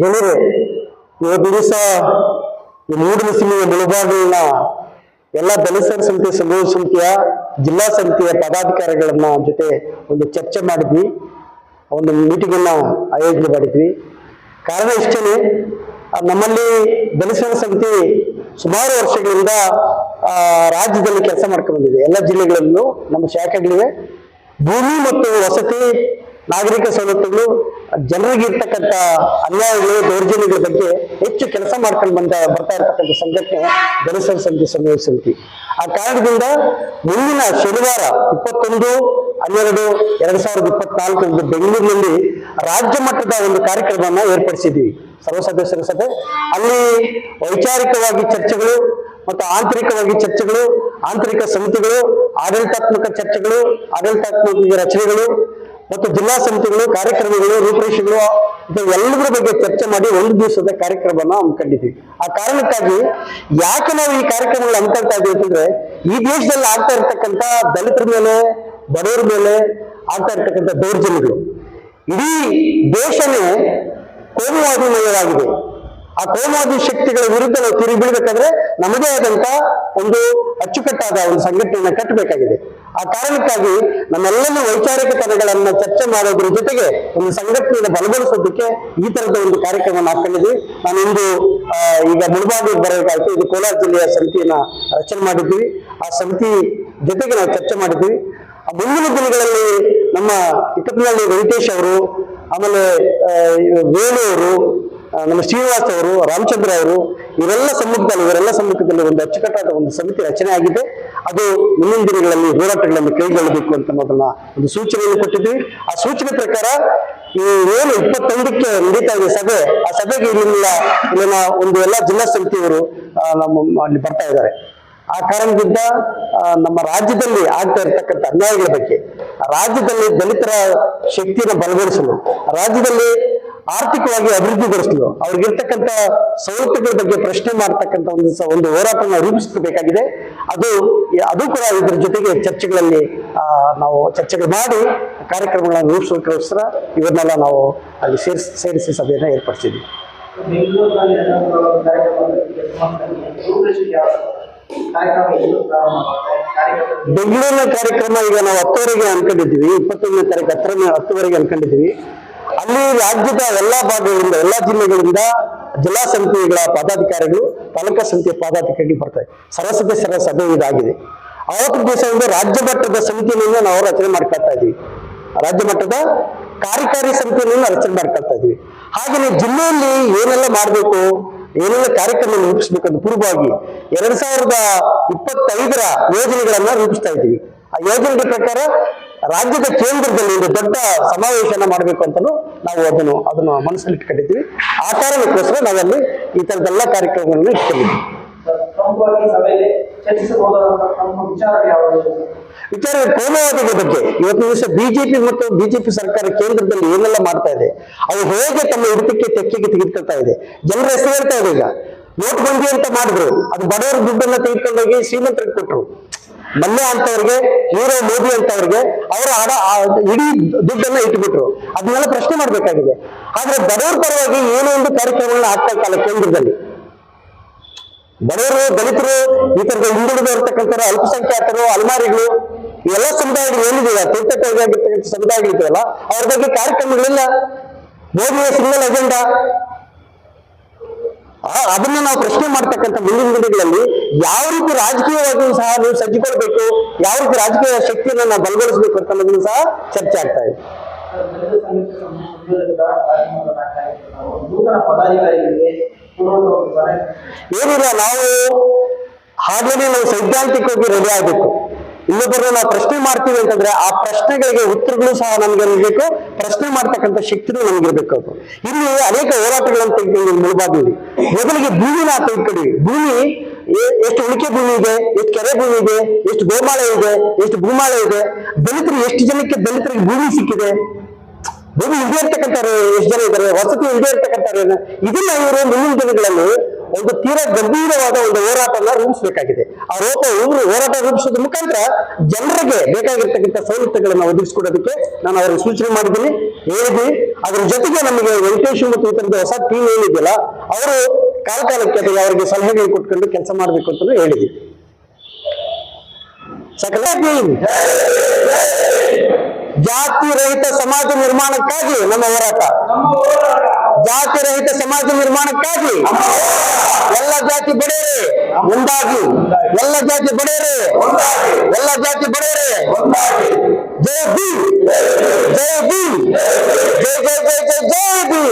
ಗೆಳೆಯರೆ ಇವತ್ತು ದಿವಸ ಈ ಮೂರು ಬಿಸಿಲಿನ ಮುಳುಬಾಗಿಲಿನ ಎಲ್ಲ ದಲಿತರ ಸಮಿತಿ ಸಮೂಹ ಸಮಿತಿಯ ಜಿಲ್ಲಾ ಸಮಿತಿಯ ಪದಾಧಿಕಾರಿಗಳನ್ನ ಜೊತೆ ಒಂದು ಚರ್ಚೆ ಮಾಡಿದ್ವಿ. ಒಂದು ಮೀಟಿಂಗ್ ಅನ್ನ ಆಯೋಜನೆ ಮಾಡಿದ್ವಿ. ಕಾರಣ ಇಷ್ಟೇ ನಮ್ಮಲ್ಲಿ ದಲಿತರ ಸಮಿತಿ ಸುಮಾರು ವರ್ಷಗಳಿಂದ ರಾಜ್ಯದಲ್ಲಿ ಕೆಲಸ ಮಾಡ್ಕೊಂಡು ಬಂದಿದೆ. ಎಲ್ಲ ಜಿಲ್ಲೆಗಳಲ್ಲೂ ನಮ್ಮ ಶಾಖೆಗಳಿವೆ. ಭೂಮಿ ಮತ್ತು ವಸತಿ ನಾಗರಿಕ ಸವಲತ್ತುಗಳು, ಜನರಿಗೆ ಇರ್ತಕ್ಕಂಥ ಅನ್ಯಾಯಗಳು, ದೌರ್ಜನ್ಯಗಳ ಬಗ್ಗೆ ಹೆಚ್ಚು ಕೆಲಸ ಮಾಡ್ಕೊಂಡು ಬಂದ, ಬರ್ತಾ ಇರ್ತಕ್ಕಂಥ ಸಂಘಟನೆ ದಲಿತರ ಸಮಿತಿ ಸಮಯ ಸಮಿತಿ. ಆ ಕಾರಣದಿಂದ ಮುಂದಿನ ಶನಿವಾರ ಇಪ್ಪತ್ತೊಂದು, ಹನ್ನೆರಡು, ಎರಡ್ ಸಾವಿರದ ಇಪ್ಪತ್ನಾಲ್ಕರಂದು ಬೆಂಗಳೂರಿನಲ್ಲಿ ರಾಜ್ಯ ಮಟ್ಟದ ಒಂದು ಕಾರ್ಯಕ್ರಮವನ್ನು ಏರ್ಪಡಿಸಿದ್ದೀವಿ. ಸರ್ವ ಸದಸ್ಯರ ಸಭೆ. ಅಲ್ಲಿ ವೈಚಾರಿಕವಾಗಿ ಚರ್ಚೆಗಳು ಮತ್ತು ಆಂತರಿಕವಾಗಿ ಚರ್ಚೆಗಳು, ಆಂತರಿಕ ಸಮಿತಿಗಳು, ಆಡಳಿತಾತ್ಮಕ ಚರ್ಚೆಗಳು, ಆಡಳಿತಾತ್ಮಕ ರಚನೆಗಳು ಮತ್ತು ಜಿಲ್ಲಾ ಸಮಿತಿಗಳು, ಕಾರ್ಯಕ್ರಮಗಳು, ರೂಪರೇಷೆಗಳು ಎಲ್ಲದರ ಬಗ್ಗೆ ಚರ್ಚೆ ಮಾಡಿ ಒಂದು ದಿವಸದ ಕಾರ್ಯಕ್ರಮವನ್ನು ಹಮ್ಮಿಕೊಂಡಿದ್ದೀವಿ ಆ ಕಾರಣಕ್ಕಾಗಿ ಯಾಕೆ ನಾವು ಈ ಕಾರ್ಯಕ್ರಮಗಳು ಹಮ್ಮಿಕೊಳ್ತಾ ಇದ್ದೀವಿ ಅಂತಂದ್ರೆ, ಈ ದೇಶದಲ್ಲಿ ಆಗ್ತಾ ಇರ್ತಕ್ಕಂಥ ದಲಿತರ ಮೇಲೆ, ಬಡವರ ಮೇಲೆ ಆಗ್ತಾ ಇರ್ತಕ್ಕಂಥ ದೌರ್ಜನ್ಯಗಳು. ಇಡೀ ದೇಶನೇ ಕೋಮುವಾದಿಮಯವಾಗಿದೆ ಆ ಕೋಮುವಾದಿ ಶಕ್ತಿಗಳ ವಿರುದ್ಧ ನಾವು ತಿರುಗಿ ಬೀಳ್ಬೇಕಾದ್ರೆ ನಮ್ಮದೇ ಆದಂತ ಒಂದು ಅಚ್ಚುಕಟ್ಟಾದ ಒಂದು ಸಂಘಟನೆಯನ್ನ ಕಟ್ಟಬೇಕಾಗಿದೆ. ಆ ಕಾರಣಕ್ಕಾಗಿ ನಮ್ಮೆಲ್ಲರೂ ವೈಚಾರಿಕ ಪದಗಳನ್ನ ಚರ್ಚೆ ಮಾಡೋದ್ರ ಜೊತೆಗೆ ಒಂದು ಸಂಘಟನೆಯನ್ನು ಬಲಗೊಳಿಸೋದಕ್ಕೆ ಈ ತರದ ಒಂದು ಕಾರ್ಯಕ್ರಮವನ್ನು ಹಾಕೊಂಡಿದ್ವಿ ನಾನು ಇಂದು ಈಗ ಮುಳಬಾಗಿ ಬರಬೇಕಾಯ್ತು ಇದು ಕೋಲಾರ ಜಿಲ್ಲೆಯ ಸಮಿತಿಯನ್ನ ರಚನೆ ಮಾಡಿದ್ವಿ. ಆ ಸಮಿತಿ ಜೊತೆಗೆ ನಾವು ಚರ್ಚೆ ಮಾಡಿದ್ವಿ. ಆ ಮುಂದಿನ ದಿನಗಳಲ್ಲಿ ನಮ್ಮ ಇಕ್ಕಟ್ಟಿನಲ್ಲಿ ವೆಂಕಟೇಶ್ ಅವರು, ಆಮೇಲೆ ವೇಣು ಅವರು ನಮ್ಮ ಶ್ರೀನಿವಾಸ್ ಅವರು, ರಾಮಚಂದ್ರ ಅವರು ಇವರೆಲ್ಲ ಸಮ್ಮುಖದಲ್ಲಿ ಇವರೆಲ್ಲ ಸಮ್ಮುಖದಲ್ಲಿ ಒಂದು ಅಚ್ಚುಕಟ್ಟಾದ ಒಂದು ಸಮಿತಿ ರಚನೆ ಆಗಿದೆ. ಅದು ಮುಂದಿನ ದಿನಗಳಲ್ಲಿ ಹೋರಾಟಗಳನ್ನು ಕೈಗೊಳ್ಳಬೇಕು ಅಂತ ಅನ್ನೋದನ್ನ ಒಂದು ಸೂಚನೆಯನ್ನು ಕೊಟ್ಟಿದ್ವಿ ಆ ಸೂಚನೆ ಪ್ರಕಾರ ಈ ಏನು ಇಪ್ಪತ್ತೊಂದಕ್ಕೆ ನಡೀತಾ ಇದೆ ಸಭೆ, ಆ ಸಭೆಗೆ ಇಲ್ಲಿನ ಇಲ್ಲಿನ ಒಂದು ಎಲ್ಲ ಜಿಲ್ಲಾ ಸಮಿತಿಯವರು ನಮ್ಮ, ಅಲ್ಲಿ ಬರ್ತಾ ಇದ್ದಾರೆ. ಆ ಕಾರಣದಿಂದ ನಮ್ಮ ರಾಜ್ಯದಲ್ಲಿ ಆಗ್ತಾ ಇರತಕ್ಕಂಥ ಅನ್ಯಾಯಗಳ ಬಗ್ಗೆ, ರಾಜ್ಯದಲ್ಲಿ ದಲಿತರ ಶಕ್ತಿಯನ್ನು ಬಲಗೊಳಿಸಲು, ರಾಜ್ಯದಲ್ಲಿ ಆರ್ಥಿಕವಾಗಿ ಅಭಿವೃದ್ಧಿಗೊಳಿಸಲು ಅವ್ರಿಗಿರ್ತಕ್ಕಂಥ ಸವಲತ್ತುಗಳ ಬಗ್ಗೆ ಪ್ರಶ್ನೆ ಮಾಡ್ತಕ್ಕಂಥ ಒಂದು ಒಂದು ಹೋರಾಟವನ್ನು ರೂಪಿಸಬೇಕಾಗಿದೆ. ಅದು ಅದು ಕೂಡ ಇದ್ರ ಜೊತೆಗೆ ಚರ್ಚೆಗಳಲ್ಲಿ ನಾವು ಚರ್ಚೆಗಳು ಮಾಡಿ ಕಾರ್ಯಕ್ರಮಗಳನ್ನು ರೂಪಿಸೋಕ್ಕೋಸ್ಕರ ಇವನ್ನೆಲ್ಲ ನಾವು ಅಲ್ಲಿ ಸೇರಿಸಿ ಸೇರಿಸಿ ಸಭೆಯನ್ನು ಏರ್ಪಡಿಸಿದ್ವಿ. ಬೆಂಗಳೂರಿನ ಕಾರ್ಯಕ್ರಮ ಈಗ ನಾವು ಹತ್ತುವರೆಗೆ ಅನ್ಕೊಂಡಿದ್ದೀವಿ. ಇಪ್ಪತ್ತೊಂದನೇ ತಾರೀಕು ಹತ್ತರ ಹತ್ತುವರೆಗೆ ಅನ್ಕೊಂಡಿದ್ವಿ ಅಲ್ಲಿ ರಾಜ್ಯದ ಎಲ್ಲಾ ಭಾಗಗಳಿಂದ, ಎಲ್ಲಾ ಜಿಲ್ಲೆಗಳಿಂದ ಜಿಲ್ಲಾ ಸಮಿತಿಗಳ ಪದಾಧಿಕಾರಿಗಳು ತಾಲೂಕಾ ಸಮಿತಿಯ ಪದಾಧಿಕಾರಿಗಳು ಬರ್ತಾರೆ. ಸರ್ವ ಸದಸ್ಯರ ಸಭೆ ಇದಾಗಿದೆ. ಅವತ್ತು ದಿವಸದಿಂದ ರಾಜ್ಯ ಮಟ್ಟದ ಸಮಿತಿಯಿಂದ ನಾವು ರಚನೆ ಮಾಡ್ಕೊಳ್ತಾ ಇದ್ದೀವಿ. ರಾಜ್ಯ ಮಟ್ಟದ ಕಾರ್ಯಕಾರಿ ಸಮಿತಿಯನ್ನು ರಚನೆ ಮಾಡ್ಕೊಳ್ತಾ ಇದ್ವಿ ಹಾಗೆಯೇ ಜಿಲ್ಲೆಯಲ್ಲಿ ಏನೆಲ್ಲ ಮಾಡಬೇಕು, ಏನೆಲ್ಲ ಕಾರ್ಯಕ್ರಮ ರೂಪಿಸಬೇಕು ಅಂತ ಪೂರ್ವವಾಗಿ ಎರಡ್ ಸಾವಿರದ ಇಪ್ಪತ್ತೈದರ ಯೋಜನೆಗಳನ್ನ ರೂಪಿಸ್ತಾ ಇದ್ದೀವಿ. ಆ ಯೋಜನೆಗಳ ಪ್ರಕಾರ ರಾಜ್ಯದ ಕೇಂದ್ರದಲ್ಲಿ ಒಂದು ದೊಡ್ಡ ಸಮಾವೇಶನ ಮಾಡಬೇಕು ಅಂತಲೂ ನಾವು ಅದನ್ನು ಅದನ್ನು ಮನಸ್ಸಲ್ಲಿ ಇಟ್ಕೊಂಡಿದ್ದೀವಿ ಆ ಕಾರಣಕ್ಕೋಸ್ಕರ ನಾವಲ್ಲಿ ಈ ತರದೆಲ್ಲ ಕಾರ್ಯಕ್ರಮಗಳನ್ನು ಇಟ್ಕೊಂಡಿದ್ದೀವಿ. ವಿಚಾರ ಕೋಮುವಾದಿಗಳ ಬಗ್ಗೆ. ಇವತ್ತು ದಿವಸ ಬಿಜೆಪಿ ಮತ್ತು ಬಿಜೆಪಿ ಸರ್ಕಾರ ಕೇಂದ್ರದಲ್ಲಿ ಏನೆಲ್ಲ ಮಾಡ್ತಾ ಇದೆ, ಅವು ಹೇಗೆ ತಮ್ಮ ಹಿಡಿತಕ್ಕೆ ತೆಕ್ಕೆಗೆ ತೆಗೆದುಕೊಳ್ತಾ ಇದೆ? ಜನರ ಹೆಸರು ಹೇಳ್ತಾ ಇದೆ ಈಗ. ನೋಟ್ ಬಂದಿ ಅಂತ ಮಾಡಿದ್ರು. ಅದು ಬಡವರ ದುಡ್ಡನ್ನ ತೆಗೆದುಕೊಂಡೋಗಿ ಶ್ರೀಮಂತರಿಗೆ ಕೊಟ್ಟರು. ಮಲ್ಯ ಅಂತವ್ರಿಗೆ ನೀರವ್ ಮೋದಿ ಅಂತವ್ರಿಗೆ, ಅವರ ಹಣ ಇಡೀ ದುಡ್ಡನ್ನ ಇಟ್ಬಿಟ್ರು. ಅದನ್ನೆಲ್ಲ ಪ್ರಶ್ನೆ ಮಾಡ್ಬೇಕಾಗಿದೆ. ಆದ್ರೆ ಬಡವರ ಪರವಾಗಿ ಏನೋ ಒಂದು ಕಾರ್ಯಕ್ರಮಗಳನ್ನ ಆಗ್ತಾ ಕಾಲ ಕೇಂದ್ರದಲ್ಲಿ. ಬಡವರು, ದಲಿತರು, ಈ ತರದ ಹಿಂದುಳಿದು ಇರ್ತಕ್ಕಂಥ ಅಲ್ಪಸಂಖ್ಯಾತರು, ಅಲ್ಮಾರಿಗಳು ಎಲ್ಲ ಸಮುದಾಯಗಳು ಏನಿದೆಯಲ್ಲ ತೀರ್ಥಕ್ಕಾಗಿರ್ತಕ್ಕಂಥ ಸಮುದಾಯಗಳಿದೆಯಲ್ಲ ಅವ್ರ ಬಗ್ಗೆ ಕಾರ್ಯಕ್ರಮಗಳಿಲ್ಲ. ಮೋದಿಯ ಸಿಂಗಲ್ ಅಜೆಂಡಾ ಅದನ್ನ ನಾವು ಪ್ರಶ್ನೆ ಮಾಡ್ತಕ್ಕಂಥ ಮುಂದಿನ ದಿನಗಳಲ್ಲಿ ಯಾವ ರೀತಿ ರಾಜಕೀಯವಾಗಿಯೂ ಸಹ ನೀವು ಸಜ್ಜುಕೊಳ್ಬೇಕು, ಯಾವ ರೀತಿ ರಾಜಕೀಯ ಶಕ್ತಿಯನ್ನು ನಾವು ಬಲಗೊಳಿಸಬೇಕು ಅಂತ ಅನ್ನೋದನ್ನು ಸಹ ಚರ್ಚೆ ಆಗ್ತಾ ಇದೆ. ಏನಿಲ್ಲ, ನಾವು ಹಾಗೇನೆ ನಾವು ಸೈದ್ಧಾಂತಿಕವಾಗಿ ರೆಡಿ ಆಗ್ಬೇಕು. ಇನ್ನೊಬ್ಬರನ್ನ ನಾವು ಪ್ರಶ್ನೆ ಮಾಡ್ತೀವಿ ಅಂತಂದ್ರೆ ಆ ಪ್ರಶ್ನೆಗಳಿಗೆ ಉತ್ತರಗಳು ಸಹ ನಮ್ಗೆ ಇರಬೇಕು ಪ್ರಶ್ನೆ ಮಾಡ್ತಕ್ಕಂಥ ಶಕ್ತಿನೂ ನಮ್ಗಿರ್ಬೇಕು ಅದು. ಇಲ್ಲಿ ಅನೇಕ ಹೋರಾಟಗಳನ್ನು ತೆಗೆದುಕೊಂಡು ಮುಳುಬಾದಿವಿ ಮೊದಲಿಗೆ ಭೂಮಿನ ತೆಗೆದುಕೊಂಡಿವಿ ಭೂಮಿ ಎಷ್ಟು ಉಳಿಕೆ ಭೂಮಿ ಇದೆ, ಎಷ್ಟು ಕೆರೆ ಭೂಮಿ ಇದೆ, ಎಷ್ಟು ಗೋಮಾಳೆ ಇದೆ, ಎಷ್ಟು ಭೂಮಾಳೆ ಇದೆ. ದಲಿತರು ಎಷ್ಟು ಜನಕ್ಕೆ ದಲಿತರಿಗೆ ಭೂಮಿ ಸಿಕ್ಕಿದೆ? ಭೂಮಿ ಇಲ್ಲದೆ ಇರ್ತಕ್ಕಂಥವ್ರು ಎಷ್ಟು ಜನ ಇದ್ದಾರೆ? ವಸತಿ ಇಲ್ಲದೆ ಇರ್ತಕ್ಕಂಥವ್ರು ಇದನ್ನ ಇವರು ಮುಂದಿನ ದಿನಗಳಲ್ಲಿ ಒಂದು ತೀರಾ ಗಂಭೀರವಾದ ಒಂದು ಹೋರಾಟನ ರೂಪಿಸಬೇಕಾಗಿದೆ. ಆ ರೋಪ ಹೋರಾಟ ರೂಪಿಸೋದ್ರ ಮುಖಾಂತರ ಜನರಿಗೆ ಬೇಕಾಗಿರ್ತಕ್ಕಂಥ ಸೌಲಭ್ಯಗಳನ್ನ ಒದಗಿಸಿಕೊಡೋದಕ್ಕೆ ನಾನು ಅವರಿಗೆ ಸೂಚನೆ ಮಾಡಿದ್ದೀನಿ. ಹೇಳಿದ್ವಿ. ಅದ್ರ ಜೊತೆಗೆ ನಮಗೆ ವೆಂಕಟೇಶ್ ಮತ್ತು ಇತರದ ತರದ ಹೊಸ ಟೀಮ್ ಏನಿದೆಯಲ್ಲ, ಅವರು ಕಾಲ ಕಾಲಕ್ಕೆ ಅದಕ್ಕೆ ಅವರಿಗೆ ಸಲಹೆಗಳು ಕೊಟ್ಕೊಂಡು ಕೆಲಸ ಮಾಡಬೇಕು ಅಂತ ಹೇಳಿದ್ವಿ. ಸಕಲ ಜಾತಿ ರಹಿತ ಸಮಾಜ ನಿರ್ಮಾಣಕ್ಕಾಗಿ ನಮ್ಮ ಹೋರಾಟ. ಜಾತಿ ರಹಿತ ಸಮಾಜ ನಿರ್ಮಾಣಕ್ಕಾಗಿ ಎಲ್ಲ ಜಾತಿ ಬಡೆಯರೇ ಒಂದಾಗಿ ಎಲ್ಲ ಜಾತಿ ಬಡೆಯರೇ ಎಲ್ಲ ಜಾತಿ ಬಡೆಯರೇ ಜಯ ಬಿ ಜಯ ಬಿ ಜಯ ಜಯ ಜಯ ಜಯ ಬಿ